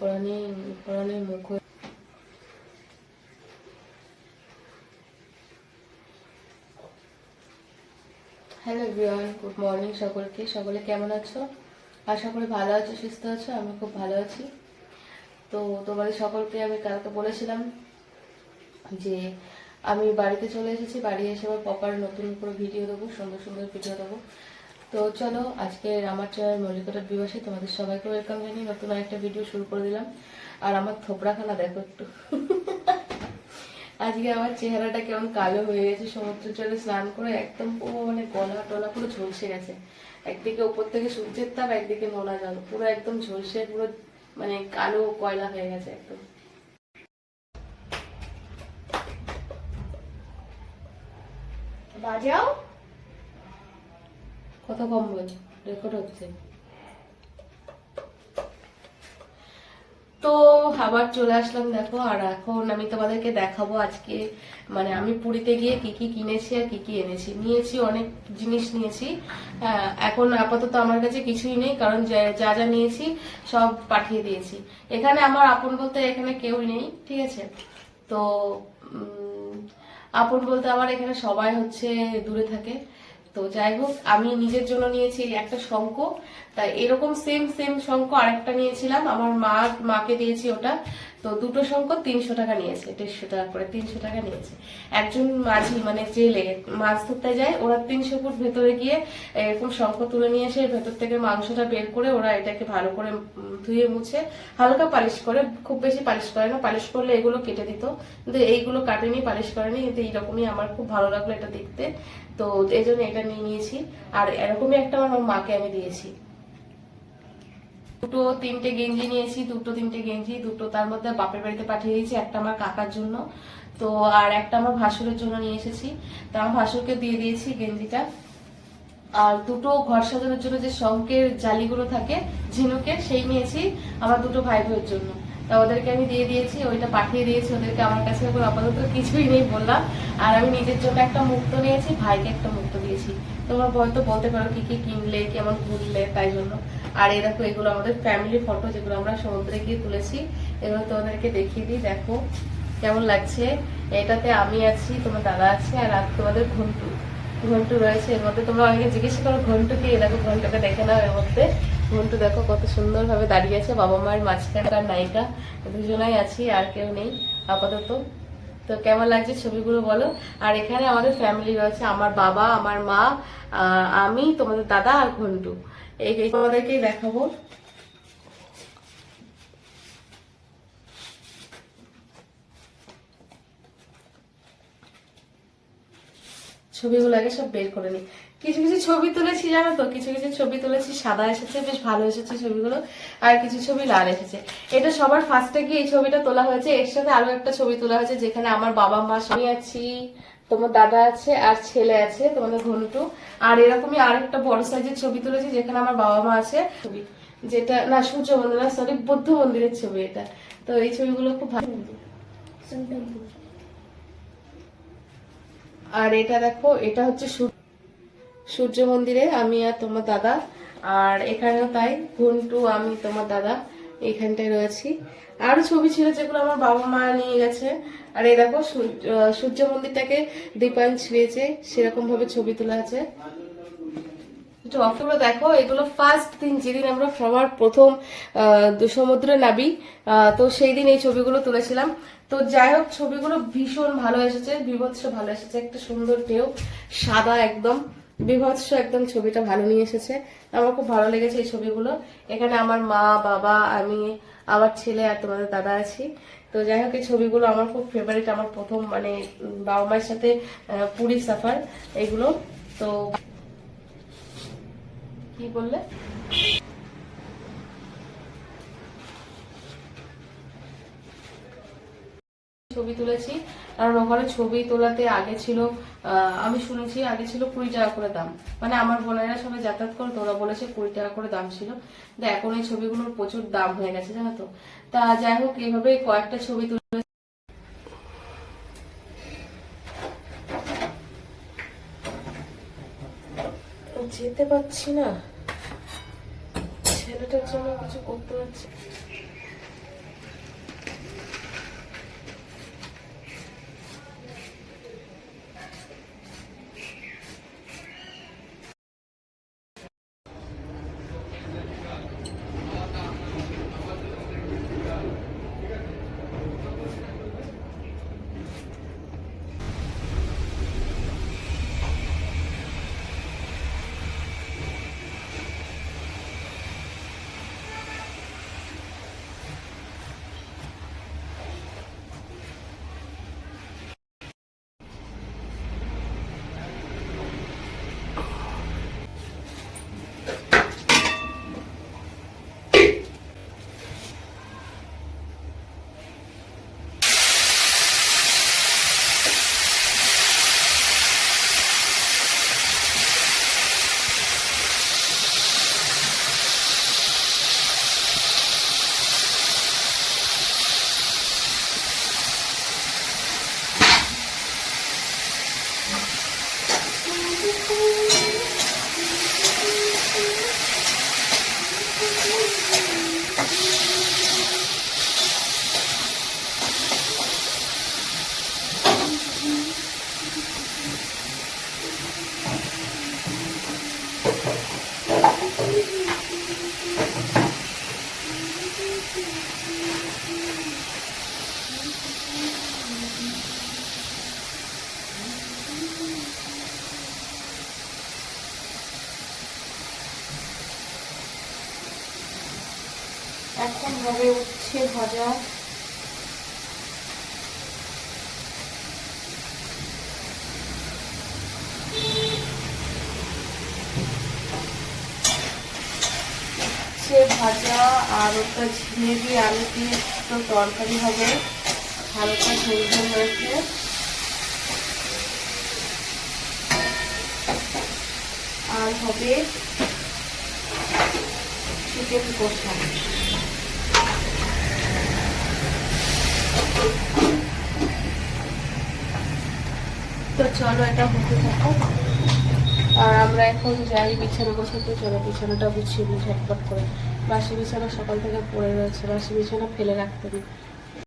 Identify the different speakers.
Speaker 1: পরানের মুখ। Hello everyone good morning সকলকে। সকলে কেমন আছো? আশা করি ভালো আছো, সুস্থ আছো, আমি খুব ভালো আছি। তো তোমাদের সকলকে আমি কালকে বলেছিলাম যে আমি বাড়িতে চলে এসেছি, বাড়ি এসে আবার পপার নতুন করে ভিডিও দেবো, সুন্দর সুন্দর ভিডিও দেবো। তো চলো, আজকে আমার চ্যানেল মল্লিকতার দিবসে তোমাদের সবাইকে ওয়েলকাম জানিয়ে নতুন একটা ভিডিও শুরু করে দিলাম। আর আমার থোবড়াখানা দেখো একটু। আজকে আমার চেহারাটা কেমন কালো হয়ে গেছে, সমুদ্র জলে স্নান করে একদম পুরো মানে গলা টলা পুরো ঝলসে গেছে। একদিকে উপর থেকে সূর্যের তাপ, একদিকে নোনা জল, পুরো একদম ঝলসে, পুরো মানে কালো কয়লা হয়ে গেছে একদম।
Speaker 2: বাজাও।
Speaker 1: কত কম বল রেকর্ড হচ্ছে। তো আবার চলে আসলাম দেখো আর এখন আমি তোমাদেরকে দেখাবো আজকে মানে আমি পুরীতে গিয়ে কি কি কিনেছি আর কি কি এনেছি। নিয়েছি অনেক জিনিস নিয়েছি। হ্যাঁ, এখন আপাতত আমার কাছে কিছুই নেই কারণ যা- যা নিয়েছি সব পাঠিয়ে দিয়েছি। এখানে আমার আপন বলতে এখানে কেউই নেই ঠিক আছে? তো আপন বলতে আমার এখানে সবাই হচ্ছে দূরে থাকে। তো যাই হোক, আমি নিজের জন্য নিয়েছি একটা শঙ্খ। তাই এরকম সেম সেম শঙ্খ আরেকটা নিয়েছিলাম। আমার মা, মাকে দিয়েছি ওটা। তো দুটো শঙ্খ তিনশো টাকা নিয়েছে, দেড়শো টাকা করে তিনশো টাকা নিয়েছে। একজন মাঝি মানে জেলে মাছ ধরতে যায়, ওরা তিনশো ফুট ভেতরে গিয়ে এরকম শঙ্খ তুলে নিয়ে এসে ভেতর থেকে মাংসটা বের করে ওরা এটাকে ভালো করে ধুয়ে মুছে, হালকা পালিশ করে, খুব বেশি পালিশ করে না, পালিশ করলে এগুলো কেটে দিত। কিন্তু এইগুলো কাটেনি, পালিশ করেনি, কিন্তু এইরকমই আমার খুব ভালো লাগল এটা দেখতে। তো এই জন্য এটা নিয়ে নিয়েছি। আর এরকমই একটা আমার মাকে আমি দিয়েছি। দুটো তিনটে গেঞ্জি নিয়েছি, দুটো তিনটে গেঞ্জি, দুটো তার মধ্যে বাপের বাড়িতে পাঠিয়ে দিয়েছি, একটা আমার কাকার জন্য। তো, আর একটা আমার ভাসুরের জন্য নিয়ে এসেছি। তা আমার ভাসুরকে দিয়ে দিয়েছি গেঞ্জিটা। আর দুটো ঘর সাজানোর জন্য যে শঙ্কের জালিগুলো থাকে, ঝিনুকের, সেই নিয়েছি আমার দুটো ভাই বোনের জন্য। তা ওদেরকে আমি দিয়ে দিয়েছি, ওইটা পাঠিয়ে দিয়েছি, ওদেরকে আমার কাছে এখন আপাতত কিছুই নেই বললাম। আর আমি নিজের জন্য একটা মুক্ত নিয়েছি, ভাইকে একটা মুক্ত দিয়েছি। তোমরা হয়তো বলতে পারো কি কি কিনলে, কেমন ঘুরলে, তাই জন্য। আর এই দেখো, এগুলো আমাদের ফ্যামিলি ফটো যেগুলো আমরা সমুদ্রে গিয়ে তুলেছি, এগুলো তোমাদেরকে দেখিয়ে দিই, দেখো কেমন লাগছে। এটাতে আমি আছি, তোমার দাদা আছে আর তোমাদের ঘন্টু। ঘন্টু রয়েছে, এর মধ্যে তোমরা অনেকে জিজ্ঞেস করো, ঘন্টু কি? এই দেখো, ঘন্টুকে দেখে নাও এর মধ্যে। ঘন্টু দেখো কত সুন্দর ভাবে দাঁড়িয়ে আছে। বাবা মায়ের মাঝখানে আর নায়িকা, দুজনাই আছি, আর কেউ নেই, আপাতত। তো কেমন লাগছে ছবিগুলো বলো? আর এখানে আমাদের ফ্যামিলি রয়েছে, আমার বাবা, আমার মা আমি, তোমাদের দাদা আর ঘন্টু। এই তোমাদেরকেই দেখাবো। ছবিগুলো আগে সব বের করে নি কিছু কিছু ছবি তুলেছি, জানো তো? কিছু কিছু ছবি তুলেছি, সাদা এসেছে, বেশ ভালো এসেছে ছবিগুলো, আর কিছু ছবি লাল এসেছে। এটা সবার ফার্স্টে গিয়ে এই ছবিটা তোলা হয়েছে। এর সাথে আরও একটা ছবি তোলা হয়েছে, যেখানে আমার বাবা, মা আমি আছি, তোমার দাদা আছে, আর ছেলে আছে, তোমাদের ঘন্টু। আর এরকমই আরেকটা বড় সাইজের ছবি তুলেছি, যেখানে আমার বাবা, মা আছে। ছবি, যেটা, না, সূর্য মন্দির, না সরি বৌদ্ধ মন্দিরের ছবি এটা। তো এই ছবিগুলো খুব ভালো। আর এটা দেখো, এটা হচ্ছে সূর্য সূর্য মন্দিরে, আমি আর তোমার দাদা। আর এখানেও তাই, ঘন্টু, আমি, তোমার দাদা এখানটায় রয়েছি। আরও ছবি ছিল যেগুলো আমার বাবা মা নিয়ে গেছে। আর এই দেখো, সূর্য মন্দিরটাকে দীপায়ন ছুঁয়েছে সেরকম ভাবে ছবি তোলা আছে। একটু অক্টোবর দেখো, এগুলো ফার্স্ট দিন, যেদিন আমরা সবার প্রথম সমুদ্রে নাবি তো সেই দিন এই ছবিগুলো তুলেছিলাম। তো যাই হোক, ছবিগুলো ভীষণ ভালো এসেছে, বিভৎস ভালো এসেছে, একটা সুন্দর ঢেউ, সাদা একদম। বিভৎস একদম ছবিটা ভালো নিয়ে এসেছে। আমার খুব ভালো লেগেছে এই ছবিগুলো। এখানে আমার মা, বাবা, আমি, আমার ছেলে আর তোমাদের দাদা আছি। তো যাই হোক, এই ছবিগুলো আমার খুব ফেভারিট আমার প্রথম মানে বাবা মায়ের সাথে পুরী সাফার এগুলো। তো কি বললে? ছবি তুলেছি। কারণ ওখানে ছবি তোলাতে আগে ছিল আমি শুনেছি আগে ছিল কুড়ি টাকা করে দাম। মানে আমার বোনেরা সবাই যাতায়াত করে, তো ওরা বলেছে কুড়ি টাকা করে দাম ছিল। এখন এই ছবিগুলোর প্রচুর দাম হয়ে গেছে, জানো তো। তা যাই হোক এইভাবে কয়েকটা ছবি তুলে যেতে পারছি না। ছেলেটার জন্য কিছু করতে পারছি এখন হবে উচ্ছে ভাজা। ভাজা আর ওটা ঝিঙে দিয়ে আলু দিয়ে তো তরকারি হবে। হালকা ঝোল ঝোল রয়েছে আর হবে চিকেন কষা। তো চলো এটা হতে থাকো আর আমরা এখন যাই বিছানা গোছাতে, চলো বিছানাটা গুছিয়ে নিই, ঝটপট করে। বাসি বিছানা সকাল থেকে পড়ে রয়েছে, বাসি বিছানা ফেলে রাখতে নেই।